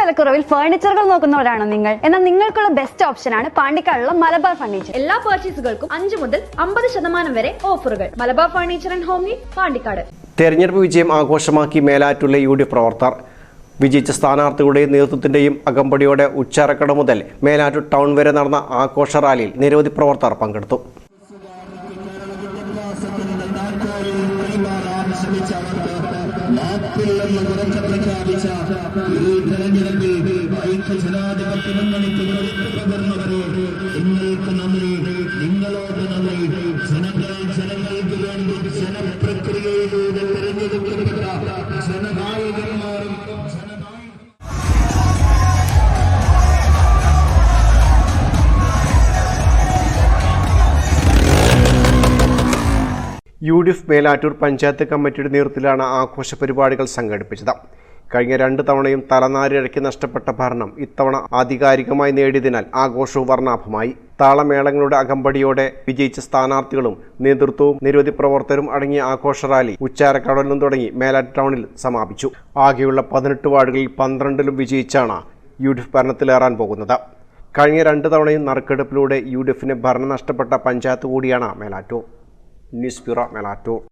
വിലക്കുറവിൽ ഫർണിച്ചറുകൾ നോക്കുന്നവരാണോ നിങ്ങൾ. എന്നാൽ നിങ്ങൾക്കുള്ള ബെസ്റ്റ് ഓപ്ഷൻ ആണ് പാണ്ടിക്കാടുള്ള മലബാർ ഫർണിച്ചർ എല്ലാ പർച്ചേസുകൾക്കും അഞ്ച് മുതൽ അമ്പത് ശതമാനം വരെ ഓഫറുകൾ Malabar furniture and home need Pandikkad. തെരഞ്ഞെടുപ്പ് വിജയം ആഘോഷമാക്കി മേലാറ്റുള്ള യു ഡി പ്രവർത്തർ പ്രവർത്തകർ. വിജയിച്ച സ്ഥാനാർത്ഥികളുടെയും നേതൃത്വത്തിന്റെയും അകമ്പടിയോടെ ഉച്ചാരക്കട മുതൽ മേലാറ്റൂർ ടൗൺ വരെ നടന്ന ആഘോഷ റാലിയിൽ നിരവധി പ്രവർത്തകർ പങ്കെടുത്തു. മാപ്പില്ലെന്ന് ഉറക്കെ പ്രഖ്യാപിച്ച ഈ തെരഞ്ഞെടുപ്പിൽ ഐക്യജനാധിപത്യ മുന്നണിക്ക് കരുത്ത് പകർന്നവരെ U D F Melattur panchayat കമ്മിറ്റിയുടെ നേതൃത്വത്തിലാണ് ആഘോഷ പരിപാടികൾ സംഘടിപ്പിച്ചത്. കഴിഞ്ഞ രണ്ട് തവണയും തലനാരിഴക്കി നഷ്ടപ്പെട്ട ഭരണം ഇത്തവണ ആധികാരികമായി നേടിയതിനാൽ ആഘോഷവും വർണാഭമായി. താളമേളങ്ങളുടെ അകമ്പടിയോടെ വിജയിച്ച സ്ഥാനാർത്ഥികളും നേതൃത്വവും നിരവധി പ്രവർത്തകരും അടങ്ങിയ ആഘോഷ റാലി ഉച്ചാരക്കടലിലും തുടങ്ങി മേലാറ്റ് ടൗണിൽ സമാപിച്ചു. ആകെയുള്ള പതിനെട്ട് വാർഡുകളിൽ പന്ത്രണ്ടിലും വിജയിച്ചാണ് യു ഡി എഫ് ഭരണത്തിലേറാൻ പോകുന്നത്. കഴിഞ്ഞ രണ്ട് തവണയും നറുക്കെടുപ്പിലൂടെ യു ഡി എഫിന് ഭരണം നഷ്ടപ്പെട്ട പഞ്ചായത്ത് കൂടിയാണ് മേലാറ്റൂർ. nispira melato